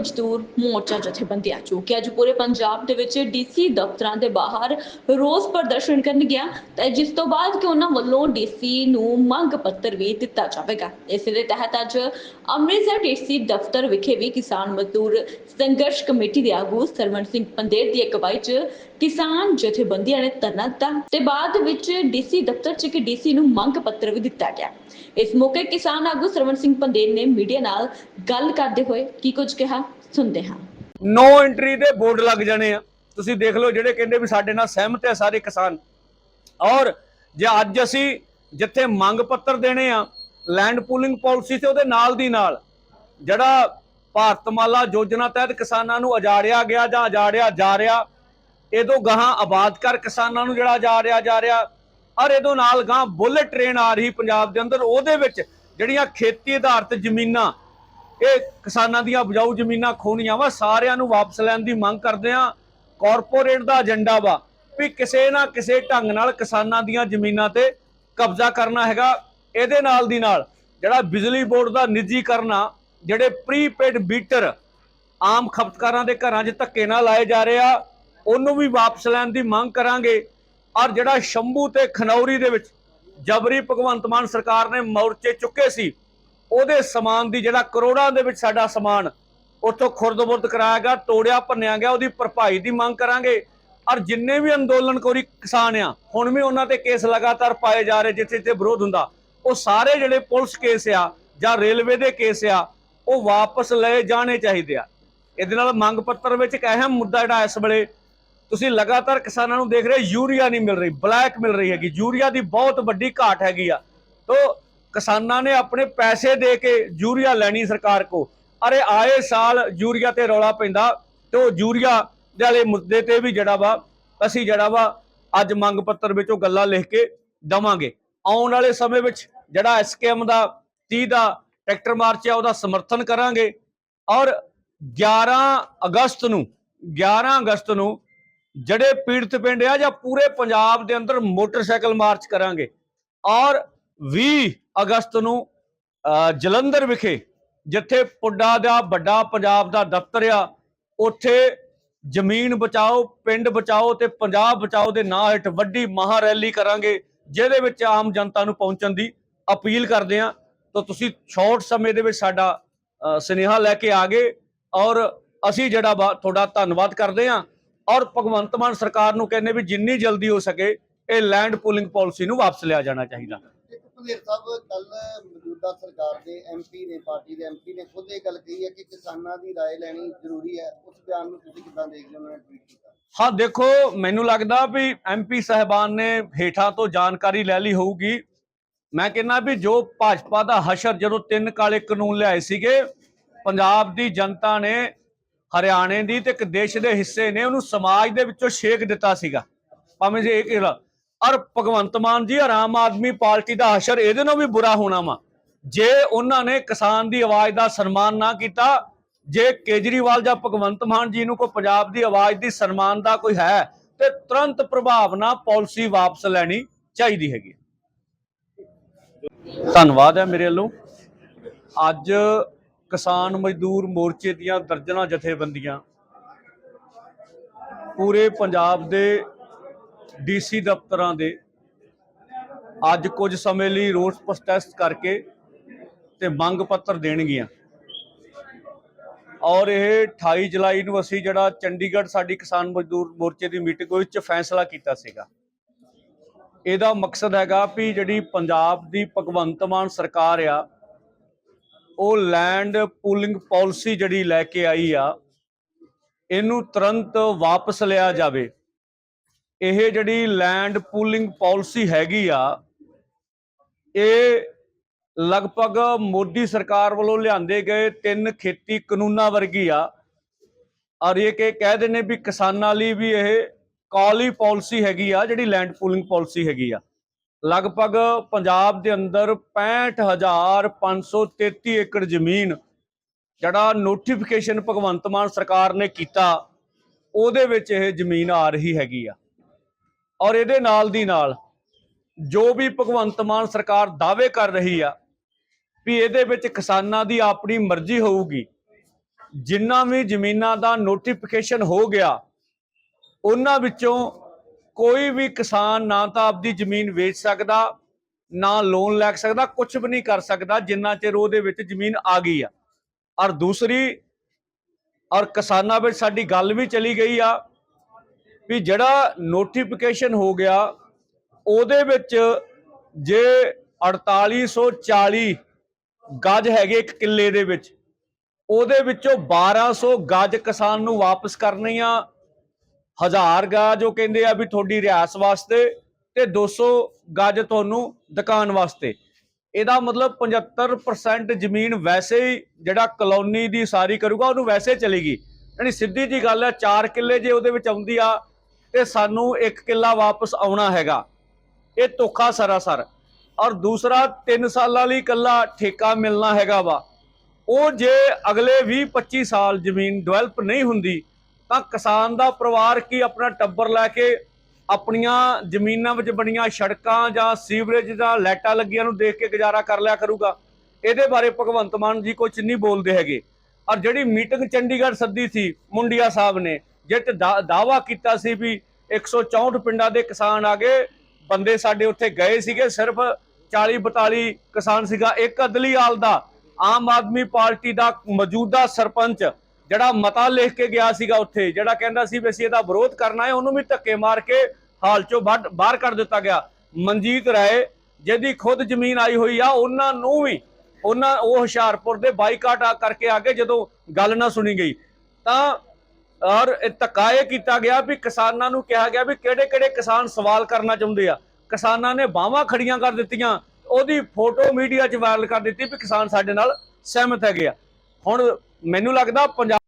ਮਜ਼ਦੂਰ ਮੋਰਚਾ ਜਥੇਬੰਦੀਆਂ ਜੋ ਕਿ ਅੱਜ ਪੂਰੇ ਪੰਜਾਬ ਦੇ ਵਿੱਚ ਡੀਸੀ ਦਫ਼ਤਰਾਂ ਦੇ ਬਾਹਰ ਰੋਸ ਪ੍ਰਦਰਸ਼ਨ ਕਰਨ ਗਿਆ। ਤੇ ਜਿਸ ਤੋਂ ਬਾਅਦ ਕਿ ਉਹਨਾਂ ਵੱਲੋਂ ਡੀਸੀ ਨੂੰ ਮੰਗ ਪੱਤਰ ਵੀ ਦਿੱਤਾ ਜਾਵੇਗਾ। ਇਸ ਦੇ ਤਹਿਤ ਅੱਜ ਅੰਮ੍ਰਿਤਸਰ ਡੀਸੀ ਦਫ਼ਤਰ ਵਿਖੇ ਵੀ ਕਿਸਾਨ ਮਜ਼ਦੂਰ ਸੰਘਰਸ਼ ਕਮੇਟੀ ਦੇ ਆਗੂ ਸਰਵਣ ਸਿੰਘ ਪੰਦੇਰ ਦੀ ਅਗਵਾਈ 'ਚ ਕਿਸਾਨ ਜਥੇਬੰਦੀਆਂ ਨੇ ਧਰਨਾ ਦਿੱਤਾ। ਤੇ ਬਾਅਦ ਵਿੱਚ ਡੀਸੀ ਦਫ਼ਤਰ 'ਚ ਇੱਕ ਡੀਸੀ ਨੂੰ ਮੰਗ ਪੱਤਰ ਵੀ ਦਿੱਤਾ ਗਿਆ। ਇਸ ਮੌਕੇ ਕਿਸਾਨ ਆਗੂ ਸਰਵਣ ਸਿੰਘ ਪੰਦੇਰ ਨੇ ਮੀਡੀਆ ਨਾਲ ਗੱਲ ਕਰਦੇ ਹੋਏ ਕੀ ਕੁਝ ਕਿਹਾ? ਸੁਣਦੇ ਹਾਂ। ਨੋ ਐਂਟਰੀ ਦੇ ਬੋਰਡ ਲੱਗ ਜਾਣੇ ਆ। ਤੁਸੀਂ ਦੇਖ ਲਓ ਜਿਹੜੇ ਕਹਿੰਦੇ ਵੀ ਸਾਡੇ ਨਾਲ ਸਹਿਮਤ ਹੈ ਸਾਰੇ ਕਿਸਾਨ। ਔਰ ਜੇ ਅੱਜ ਅਸੀਂ ਜਿੱਥੇ ਮੰਗ ਪੱਤਰ ਦੇਣੇ ਆ ਲੈਂਡ ਪੂਲਿੰਗ ਪਾਲਿਸੀ ਤੇ ਉਹਦੇ ਨਾਲ ਦੀ ਨਾਲ ਜਿਹੜਾ ਭਾਰਤਮਾਲਾ ਯੋਜਨਾ ਤਹਿਤ ਕਿਸਾਨਾਂ ਨੂੰ ਅਜਾੜਿਆ ਗਿਆ ਜਾਂ ਅਜਾੜਿਆ ਜਾ ਰਿਹਾ, ਇਹਦੋਂ ਗਾਹਾਂ ਆਬਾਦ ਕਰ ਕਿਸਾਨਾਂ ਨੂੰ ਜਿਹੜਾ ਅਜਾੜਿਆ ਜਾ ਰਿਹਾ, ਔਰ ਇਹਦੋਂ ਨਾਲ ਗਾਂ ਬੁਲਟ ਟ੍ਰੇਨ ਆ ਰਹੀ ਪੰਜਾਬ ਦੇ ਅੰਦਰ, ਉਹਦੇ ਵਿੱਚ ਜਿਹੜੀਆਂ ਖੇਤੀ ਆਧਾਰਿਤ ਜ਼ਮੀਨਾਂ ਇਹ ਕਿਸਾਨਾਂ ਦੀਆਂ ਉਪਜਾਊ ਜ਼ਮੀਨਾਂ ਖੋਣੀਆਂ ਵਾ, ਸਾਰਿਆਂ ਨੂੰ ਵਾਪਸ ਲੈਣ ਦੀ ਮੰਗ ਕਰਦੇ ਆ ਕਾਰਪੋਰੇਟ ਦਾ ਏਜੰਡਾ ਵਾ ਵੀ ਕਿਸੇ ਨਾ ਕਿਸੇ ਢੰਗ ਨਾਲ ਕਿਸਾਨਾਂ ਦੀਆਂ ਜ਼ਮੀਨਾਂ ਤੇ ਕਬਜ਼ਾ ਕਰਨਾ ਹੈਗਾ। ਇਹਦੇ ਨਾਲ ਦੀ ਨਾਲ ਜਿਹੜਾ ਬਿਜਲੀ ਬੋਰਡ ਦਾ ਨਿੱਜੀਕਰਨ ਆ, ਜਿਹੜੇ ਪ੍ਰੀਪੇਡ ਮੀਟਰ ਆਮ ਖਪਤਕਾਰਾਂ ਦੇ ਘਰਾਂ 'ਚ ਧੱਕੇ ਨਾਲ ਲਾਏ ਜਾ ਰਹੇ ਆ, ਉਹਨੂੰ ਵੀ ਵਾਪਸ ਲੈਣ ਦੀ ਮੰਗ ਕਰਾਂਗੇ। ਔਰ ਜਿਹੜਾ ਸ਼ੰਭੂ ਤੇ ਖਨੌਰੀ ਦੇ ਵਿੱਚ ਜਬਰੀ ਭਗਵੰਤ ਮਾਨ ਸਰਕਾਰ ਨੇ ਮੋਰਚੇ ਚੁੱਕੇ ਸੀ ਉਹਦੇ ਸਮਾਨ ਦੀ ਜਿਹੜਾ ਕਰੋੜਾਂ ਦੇ ਵਿੱਚ ਸਾਡਾ ਸਮਾਨ ਉੱਥੋਂ ਖੁਰਦ-ਬੁਰਦ ਕਰਾਇਆ ਗਿਆ, ਤੋੜਿਆ, ਭੰਨਿਆ ਗਿਆ, ਉਹਦੀ ਭਰਪਾਈ ਦੀ ਮੰਗ ਕਰਾਂਗੇ। ਔਰ ਜਿੰਨੇ ਵੀ ਅੰਦੋਲਨਕਾਰੀ ਕਿਸਾਨ ਆ, ਹੁਣ ਵੀ ਉਹਨਾਂ ਤੇ ਕੇਸ ਲਗਾਤਾਰ ਪਾਏ ਜਾ ਰਹੇ, ਜਿੱਥੇ ਜਿੱਥੇ ਵਿਰੋਧ ਹੁੰਦਾ, ਉਹ ਸਾਰੇ ਜਿਹੜੇ ਪੁਲਿਸ ਕੇਸ ਆ ਜਾਂ ਰੇਲਵੇ ਦੇ ਕੇਸ ਆ, ਉਹ ਵਾਪਸ ਲਏ ਜਾਣੇ ਚਾਹੀਦੇ ਆ। ਇਹਦੇ ਨਾਲ ਮੰਗ ਪੱਤਰ ਵਿੱਚ ਇੱਕ ਅਹਿਮ ਮੁੱਦਾ ਜਿਹੜਾ ਇਸ ਵੇਲੇ ਤੁਸੀਂ ਲਗਾਤਾਰ ਕਿਸਾਨਾਂ ਨੂੰ ਦੇਖ ਰਹੇ, ਯੂਰੀਆ ਨਹੀਂ ਮਿਲ ਰਹੀ, ਬਲੈਕ ਮਿਲ ਰਹੀ ਹੈਗੀ, ਯੂਰੀਆ ਦੀ ਬਹੁਤ ਵੱਡੀ ਘਾਟ ਹੈਗੀ ਆ। ਤੋ ਕਿਸਾਨਾਂ ਨੇ ਆਪਣੇ ਪੈਸੇ ਦੇ ਕੇ ਯੂਰੀਆ ਲੈਣੀ ਸਰਕਾਰ ਕੋ। ਅਰੇ ਆਏ ਸਾਲ ਯੂਰੀਆ ਤੇ ਰੌਲਾ ਪੈਂਦਾ ਤੇ ਉਹ ਯੂਰੀਆ ਦੇ ਵਾਲੇ ਮੁੱਦੇ ਤੇ ਵੀ ਜਿਹੜਾ ਵਾ, ਅਸੀਂ ਜਿਹੜਾ ਵਾ, ਅੱਜ ਮੰਗ ਪੱਤਰ ਵਿੱਚੋਂ ਗੱਲਾਂ ਲਿਖ ਕੇ ਦਵਾਂਗੇ। ਆਉਣ ਵਾਲੇ ਸਮੇਂ ਵਿੱਚ ਜਿਹੜਾ ਐਸਕੇਐਮ ਦਾ 30 ਦਾ ਟਰੈਕਟਰ ਮਾਰਚ ਆ, ਉਹਦਾ ਸਮਰਥਨ ਕਰਾਂਗੇ। ਔਰ 11 ਅਗਸਤ ਨੂੰ 11 ਅਗਸਤ ਨੂੰ ਜਿਹੜੇ ਪੀੜਤ ਪਿੰਡ ਆ ਜਾਂ ਪੂਰੇ ਪੰਜਾਬ ਦੇ ਅੰਦਰ ਮੋਟਰਸਾਈਕਲ ਮਾਰਚ ਕਰਾਂਗੇ। ਔਰ 20 ਅਗਸਤ ਨੂੰ ਜਲੰਧਰ ਵਿਖੇ ਜਿੱਥੇ ਪੁੱਡਾ ਦਾ ਵੱਡਾ ਪੰਜਾਬ ਦਾ ਦਫ਼ਤਰ ਆ ਉੱਥੇ ਜ਼ਮੀਨ ਬਚਾਓ ਪਿੰਡ ਬਚਾਓ ਤੇ ਪੰਜਾਬ ਬਚਾਓ ਦੇ ਨਾਂ ਹੇਠ ਵੱਡੀ ਮਹਾ ਰੈਲੀ ਕਰਾਂਗੇ ਜਿਹਦੇ ਵਿੱਚ ਆਮ ਜਨਤਾ ਨੂੰ ਪਹੁੰਚਣ ਦੀ ਅਪੀਲ ਕਰਦੇ ਆ ਤਾਂ ਤੁਸੀਂ ਸ਼ਾਰਟ ਸਮੇਂ ਦੇ ਵਿੱਚ ਸਾਡਾ ਅ, ਸੁਨੇਹਾ ਲੈ ਕੇ ਆ ਗਏ ਔਰ ਅਸੀਂ ਜਿਹੜਾ ਵਾ ਤੁਹਾਡਾ ਧੰਨਵਾਦ ਕਰਦੇ ਆ ਔਰ ਭਗਵੰਤ ਮਾਨ ਸਰਕਾਰ ਨੂੰ ਕਹਿੰਦੇ ਵੀ ਜਿੰਨੀ ਜਲਦੀ ਹੋ ਸਕੇ ਇਹ ਲੈਂਡ ਪੂਲਿੰਗ ਪਾਲਿਸੀ ਨੂੰ ਵਾਪਸ ਲਿਆ ਜਾਣਾ ਚਾਹੀਦਾ। ਇੱਕ ਭਲੇਰ ਸਾਹਿਬ ਕੱਲ ਮੌਜੂਦਾ ਸਰਕਾਰ ਦੇ ਐਮਪੀ ਨੇ ਪਾਰਟੀ ਦੇ ਐਮਪੀ ਨੇ ਖੁਦ ਇਹ ਗੱਲ ਕਹੀ ਹੈ ਕਿ ਕਿਸਾਨਾਂ ਦੀ رائے ਲੈਣੀ ਜ਼ਰੂਰੀ ਹੈ ਉਸ ਬਿਆਨ ਨੂੰ ਤੁਸੀਂ ਕਿੱਦਾਂ ਦੇਖਦੇ ਹੋ ਉਹਨਾਂ ਨੇ ਟਵੀਟ ਕੀਤਾ ਹਾਂ ਦੇਖੋ ਮੈਨੂੰ ਲੱਗਦਾ ਵੀ ਐਮਪੀ ਸਹਿਬਾਨ ਨੇ ਹੇਠਾਂ ਤੋਂ ਜਾਣਕਾਰੀ ਲੈ ਲਈ ਹੋਊਗੀ ਮੈਂ ਕਹਿੰਦਾ ਵੀ ਜੋ ਭਾਜਪਾ ਦਾ ਹਸ਼ਰ ਜਦੋਂ ਤਿੰਨ ਕਾਲੇ ਕਾਨੂੰਨ ਲਿਆਏ ਸੀਗੇ ਪੰਜਾਬ ਦੀ ਜਨਤਾ ਨੇ ਹਰਿਆਣੇ ਦੀ ਤੇ ਇੱਕ ਦੇਸ਼ ਦੇ ਹਿੱਸੇ ਨੇ ਉਹਨੂੰ ਸਮਾਜ ਦੇ ਵਿੱਚੋਂ ਛੇਕ ਦਿੱਤਾ ਸੀਗਾ ਭਾਵੇਂ ਜੇ ਇਹ ਔਰ ਭਗਵੰਤ ਮਾਨ ਜੀ ਔਰ ਆਮ ਆਦਮੀ ਪਾਰਟੀ ਦਾ ਹਸ਼ਰ ਇਹਦੇ ਨਾਲ ਵੀ ਬੁਰਾ ਹੋਣਾ ਵਾ। ਜੇ ਉਹਨਾਂ ਨੇ ਕਿਸਾਨ ਦੀ ਆਵਾਜ਼ ਦਾ ਸਨਮਾਨ ਨਾ ਕੀਤਾ, ਜੇ ਕੇਜਰੀਵਾਲ ਜਾਂ ਭਗਵੰਤ ਮਾਨ ਜੀ ਨੂੰ ਕੋਈ ਪੰਜਾਬ ਦੀ ਆਵਾਜ਼ ਦੀ ਸਨਮਾਨ ਦਾ ਕੋਈ ਹੈ, ਤੇ ਤੁਰੰਤ ਪ੍ਰਭਾਵ ਨਾਲ ਪਾਲਿਸੀ ਵਾਪਸ ਲੈਣੀ ਚਾਹੀਦੀ ਹੈਗੀ। ਧੰਨਵਾਦ ਹੈ ਮੇਰੇ ਵੱਲੋਂ। ਅੱਜ ਕਿਸਾਨ ਮਜ਼ਦੂਰ ਮੋਰਚੇ ਦੀਆਂ ਦਰਜਨਾਂ ਜਥੇਬੰਦੀਆਂ ਪੂਰੇ ਪੰਜਾਬ ਦੇ ਡੀਸੀ ਦਫ਼ਤਰਾਂ ਦੇ ਅੱਜ ਕੁਝ ਸਮੇਂ ਲਈ ਰੋਸ ਪ੍ਰੋਟੈਸਟ ਕਰਕੇ ਤੇ ਮੰਗ ਪੱਤਰ ਦੇਣਗੀਆਂ। ਔਰ ਇਹ 28 ਜੁਲਾਈ ਨੂੰ ਅਸੀਂ ਜਿਹੜਾ ਚੰਡੀਗੜ੍ਹ ਸਾਡੀ ਕਿਸਾਨ ਮਜ਼ਦੂਰ ਮੋਰਚੇ ਦੀ ਮੀਟਿੰਗ ਵਿੱਚ ਫੈਸਲਾ ਕੀਤਾ ਸੀਗਾ। ਇਹਦਾ ਮਕਸਦ ਹੈਗਾ ਵੀ ਜਿਹੜੀ ਪੰਜਾਬ ਦੀ ਭਗਵੰਤ ਮਾਨ ਸਰਕਾਰ ਆ, ਉਹ ਲੈਂਡ ਪੂਲਿੰਗ ਪਾਲਿਸੀ ਜਿਹੜੀ ਲੈ ਕੇ ਆਈ ਆ, ਇਹਨੂੰ ਤੁਰੰਤ ਵਾਪਸ ਲਿਆ ਜਾਵੇ। ਇਹ ਜਿਹੜੀ ਲੈਂਡ ਪੂਲਿੰਗ ਪਾਲਿਸੀ ਹੈਗੀ ਆ, ਇਹ ਲਗਭਗ ਮੋਦੀ ਸਰਕਾਰ ਵੱਲੋਂ ਲਿਆਂਦੇ ਗਏ ਤਿੰਨ ਖੇਤੀ ਕਾਨੂੰਨਾਂ ਵਰਗੀ ਆ। ਔਰ ਇਹ ਕਿ ਕਹਿ ਨੇ ਵੀ ਕਿਸਾਨਾਂ ਲਈ ਵੀ ਇਹ ਕਾਲੀ ਪਾਲਿਸੀ ਹੈਗੀ ਆ, ਜਿਹੜੀ ਲੈਂਡ ਪੂਲਿੰਗ ਪਾਲਿਸੀ ਹੈਗੀ ਆ। ਲਗਭਗ ਪੰਜਾਬ ਦੇ ਅੰਦਰ 65533 ਏਕੜ ਜ਼ਮੀਨ ਜਿਹੜਾ ਨੋਟੀਫਿਕੇਸ਼ਨ ਭਗਵੰਤ ਮਾਨ ਸਰਕਾਰ ਨੇ ਕੀਤਾ, ਉਹਦੇ ਵਿੱਚ ਇਹ ਜ਼ਮੀਨ ਆ ਰਹੀ ਹੈਗੀ ਆ। ਔਰ ਇਹਦੇ ਨਾਲ ਦੀ ਨਾਲ ਜੋ ਵੀ ਭਗਵੰਤ ਮਾਨ ਸਰਕਾਰ ਦਾਅਵੇ ਕਰ ਰਹੀ ਆ ਵੀ ਇਹਦੇ ਵਿੱਚ ਕਿਸਾਨਾਂ ਦੀ ਆਪਣੀ ਮਰਜ਼ੀ ਹੋਊਗੀ, ਜਿੰਨਾ ਵੀ ਜ਼ਮੀਨਾਂ ਦਾ ਨੋਟੀਫਿਕੇਸ਼ਨ ਹੋ ਗਿਆ, ਉਹਨਾਂ ਵਿੱਚੋਂ ਕੋਈ ਵੀ ਕਿਸਾਨ ਨਾ ਤਾਂ ਆਪਦੀ ਜ਼ਮੀਨ ਵੇਚ ਸਕਦਾ, ਨਾ ਲੋਨ ਲੈ ਸਕਦਾ ਕੁਝ ਵੀ ਨਹੀਂ ਕਰ ਸਕਦਾ, ਜਿੰਨਾ ਚਿਰ ਉਹਦੇ ਵਿੱਚ ਜ਼ਮੀਨ ਆ ਗਈ ਆ। ਔਰ ਦੂਸਰੀ, ਔਰ ਕਿਸਾਨਾਂ ਵਿੱਚ ਸਾਡੀ ਗੱਲ ਵੀ ਚਲੀ ਗਈ ਆ ਵੀ ਜਿਹੜਾ ਨੋਟੀਫਿਕੇਸ਼ਨ ਹੋ ਗਿਆ, ਉਹਦੇ ਵਿੱਚ ਜੇ 4840 ਗਜ ਹੈਗੇ ਇੱਕ ਕਿੱਲੇ ਦੇ ਵਿੱਚ, ਉਹਦੇ ਵਿੱਚੋਂ 1200 ਗਜ ਕਿਸਾਨ ਨੂੰ ਵਾਪਸ ਕਰਨੀ ਆ, ਹਜ਼ਾਰ ਗਜ ਉਹ ਕਹਿੰਦੇ ਆ ਵੀ ਤੁਹਾਡੀ ਰਿਆਸ ਵਾਸਤੇ ਤੇ 200 ਗਜ ਤੁਹਾਨੂੰ ਦੁਕਾਨ ਵਾਸਤੇ। ਇਹਦਾ ਮਤਲਬ 75% ਜ਼ਮੀਨ ਵੈਸੇ ਹੀ ਜਿਹੜਾ ਕਲੋਨੀ ਦੀ ਸਾਰੀ ਕਰੂਗਾ, ਉਹਨੂੰ ਵੈਸੇ ਚਲੇਗੀ। ਯਾਨੀ ਸਿੱਧੀ ਜੀ ਗੱਲ ਹੈ 4 ਕਿੱਲੇ ਜੇ ਉਹਦੇ ਵਿੱਚ ਆਉਂਦੀ ਆ ਤੇ ਸਾਨੂੰ ਇੱਕ ਕਿੱਲਾ ਵਾਪਸ ਆਉਣਾ ਹੈਗਾ। ਇਹ ਧੋਖਾ ਸਰਾਸਰ। ਔਰ ਦੂਸਰਾ 3 ਸਾਲਾਂ ਲਈ ਇਕੱਲਾ ਠੇਕਾ ਮਿਲਣਾ ਹੈਗਾ ਵਾ। ਉਹ ਜੇ ਅਗਲੇ 20 25 ਸਾਲ ਜ਼ਮੀਨ ਡਿਵੈਲਪ ਨਹੀਂ ਹੁੰਦੀ, ਤਾਂ ਕਿਸਾਨ ਦਾ ਪਰਿਵਾਰ ਕੀ ਆਪਣਾ ਟੱਬਰ ਲੈ ਕੇ ਆਪਣੀਆਂ ਜ਼ਮੀਨਾਂ ਵਿੱਚ ਬਣੀਆਂ ਸੜਕਾਂ ਜਾਂ ਸੀਵਰੇਜ ਜਾਂ ਲਾਈਟਾਂ ਲੱਗੀਆਂ ਨੂੰ ਦੇਖ ਕੇ ਗੁਜ਼ਾਰਾ ਕਰ ਲਿਆ ਕਰੂਗਾ? ਇਹਦੇ ਬਾਰੇ ਭਗਵੰਤ ਮਾਨ ਜੀ ਕੁਝ ਨਹੀਂ ਬੋਲਦੇ ਹੈਗੇ। ਔਰ ਜਿਹੜੀ ਮੀਟਿੰਗ ਚੰਡੀਗੜ੍ਹ ਸੱਦੀ ਸੀ, ਮੁੰਡਿਆ ਸਾਹਿਬ ਨੇ ਜਿੱਤ ਦਾਵਾ ਕੀਤਾ ਸੀ ਵੀ 164 ਪਿੰਡਾਂ ਦੇ ਕਿਸਾਨ ਆ ਗਏ। ਬੰਦੇ ਸਾਡੇ ਉੱਥੇ ਗਏ ਸੀਗੇ, ਸਿਰਫ 40 42 ਕਿਸਾਨ ਸੀਗਾ। ਇੱਕ ਅਦਲੀ ਹਾਲ ਦਾ ਆਮ ਆਦਮੀ ਪਾਰਟੀ ਦਾ ਮੌਜੂਦਾ ਸਰਪੰਚ ਜਿਹੜਾ ਮਤਾ ਲਿਖ ਕੇ ਗਿਆ ਸੀਗਾ ਉੱਥੇ, ਜਿਹੜਾ ਕਹਿੰਦਾ ਸੀ ਵੀ ਅਸੀਂ ਇਹਦਾ ਵਿਰੋਧ ਕਰਨਾ ਹੈ, ਉਹਨੂੰ ਵੀ ਧੱਕੇ ਮਾਰ ਕੇ ਹਾਲ ਚੋਂ ਬਾਹਰ ਬਾਹਰ ਕਰ ਦਿੱਤਾ ਗਿਆ। ਮਨਜੀਤ ਰਾਏ, ਜਿਹਦੀ ਖੁਦ ਜ਼ਮੀਨ ਆਈ ਹੋਈ ਆ, ਉਹਨਾਂ ਨੂੰ ਵੀ ਉਹਨਾਂ ਉਹ ਹੁਸ਼ਿਆਰਪੁਰ ਦੇ ਬਾਈਕਾਟ ਆ ਕਰਕੇ ਆ ਗਏ ਜਦੋਂ ਗੱਲ ਨਾ ਸੁਣੀ ਗਈ। ਤਾਂ ਔਰ ਇਹ ਧੱਕਾ ਇਹ ਕੀਤਾ ਗਿਆ ਵੀ ਕਿਸਾਨਾਂ ਨੂੰ ਕਿਹਾ ਗਿਆ ਵੀ ਕਿਹੜੇ ਕਿਹੜੇ ਕਿਸਾਨ ਸਵਾਲ ਕਰਨਾ ਚਾਹੁੰਦੇ ਆ। ਕਿਸਾਨਾਂ ਨੇ ਬਾਹਾਂ ਖੜੀਆਂ ਕਰ ਦਿੱਤੀਆਂ, ਉਹਦੀ ਫੋਟੋ ਮੀਡੀਆ 'ਚ ਵਾਇਰਲ ਕਰ ਦਿੱਤੀ ਵੀ ਕਿਸਾਨ ਸਾਡੇ ਨਾਲ ਸਹਿਮਤ ਹੈਗੇ ਆ। ਹੁਣ ਮੈਨੂੰ ਲੱਗਦਾ ਪੰਜਾਬ